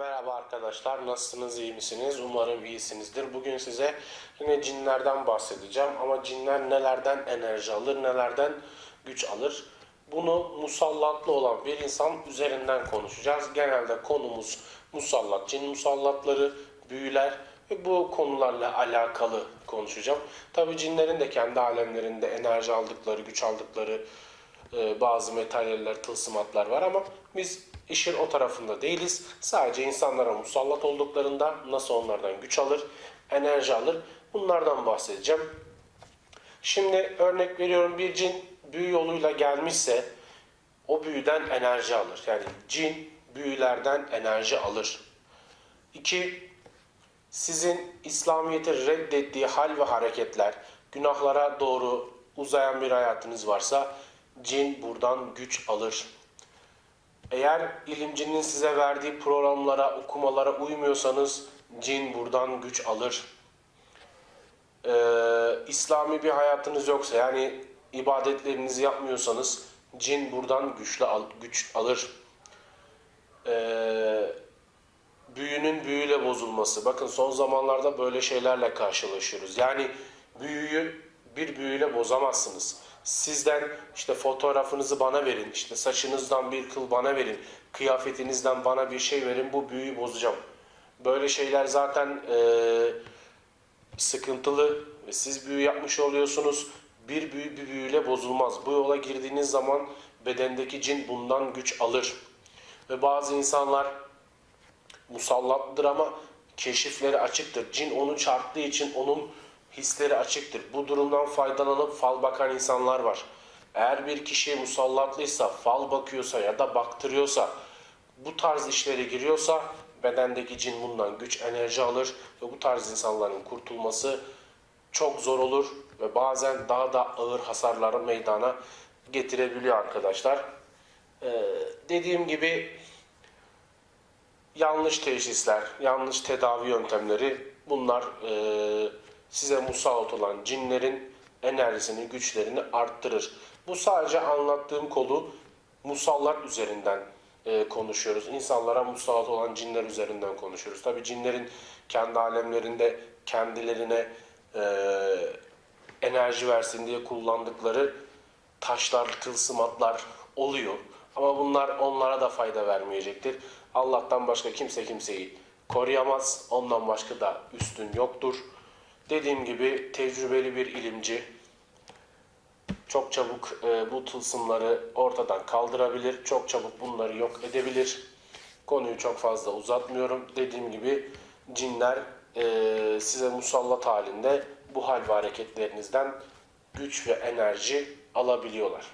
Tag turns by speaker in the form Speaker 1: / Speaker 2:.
Speaker 1: Merhaba arkadaşlar, nasılsınız, iyi misiniz? Umarım iyisinizdir. Bugün size yine cinlerden bahsedeceğim ama cinler nelerden enerji alır, nelerden güç alır? Bunu musallatlı olan bir insan üzerinden konuşacağız. Genelde konumuz musallat, cin musallatları, büyüler ve bu konularla alakalı konuşacağım. Tabi cinlerin de kendi alemlerinde enerji aldıkları, güç aldıkları e, bazı materyaller, tılsımatlar var ama biz işin o tarafında değiliz. Sadece insanlara musallat olduklarında nasıl onlardan güç alır, enerji alır bunlardan bahsedeceğim. Şimdi örnek veriyorum bir cin büyü yoluyla gelmişse o büyüden enerji alır. Yani cin büyülerden enerji alır. İki, sizin İslamiyet'i reddettiği hal ve hareketler, günahlara doğru uzayan bir hayatınız varsa cin buradan güç alır. Eğer ilimcinin size verdiği programlara, okumalara uymuyorsanız cin buradan güç alır. Ee, İslami bir hayatınız yoksa yani ibadetlerinizi yapmıyorsanız cin buradan güçlü al, güç alır. Ee, büyünün büyüyle bozulması. Bakın son zamanlarda böyle şeylerle karşılaşıyoruz. Yani büyüyü büyüyle bozamazsınız. Sizden işte fotoğrafınızı bana verin, işte saçınızdan bir kıl bana verin, kıyafetinizden bana bir şey verin, bu büyüyü bozacağım. Böyle şeyler zaten eee, sıkıntılı ve siz büyü yapmış oluyorsunuz. Bir büyü bir büyüyle bozulmaz. Bu yola girdiğiniz zaman bedendeki cin bundan güç alır. Ve bazı insanlar musallattır ama keşifleri açıktır. Cin onu çarptığı için onun hisleri açıktır. Bu durumdan faydalanıp fal bakan insanlar var. Eğer bir kişi musallatlıysa, fal bakıyorsa ya da baktırıyorsa, bu tarz işlere giriyorsa bedendeki cin bundan güç enerji alır ve bu tarz insanların kurtulması çok zor olur ve bazen daha da ağır hasarları meydana getirebiliyor arkadaşlar. Ee, dediğim gibi yanlış teşhisler, yanlış tedavi yöntemleri bunlar e, size musallat olan cinlerin enerjisini, güçlerini arttırır. Bu sadece anlattığım konu musallat üzerinden e, konuşuyoruz. İnsanlara musallat olan cinler üzerinden konuşuyoruz. Tabi cinlerin kendi alemlerinde kendilerine e, enerji versin diye kullandıkları taşlar, tılsımatlar oluyor. Ama bunlar onlara da fayda vermeyecektir. Allah'tan başka kimse kimseyi koruyamaz. Ondan başka da üstün yoktur. Dediğim gibi tecrübeli bir ilimci çok çabuk e, bu tılsımları ortadan kaldırabilir. Çok çabuk bunları yok edebilir. Konuyu çok fazla uzatmıyorum. Dediğim gibi cinler e, size musallat halinde bu hal ve hareketlerinizden güç ve enerji alabiliyorlar.